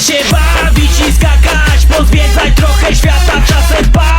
się bawić i skakać Pozwiedzać trochę świata, czasem patrzeć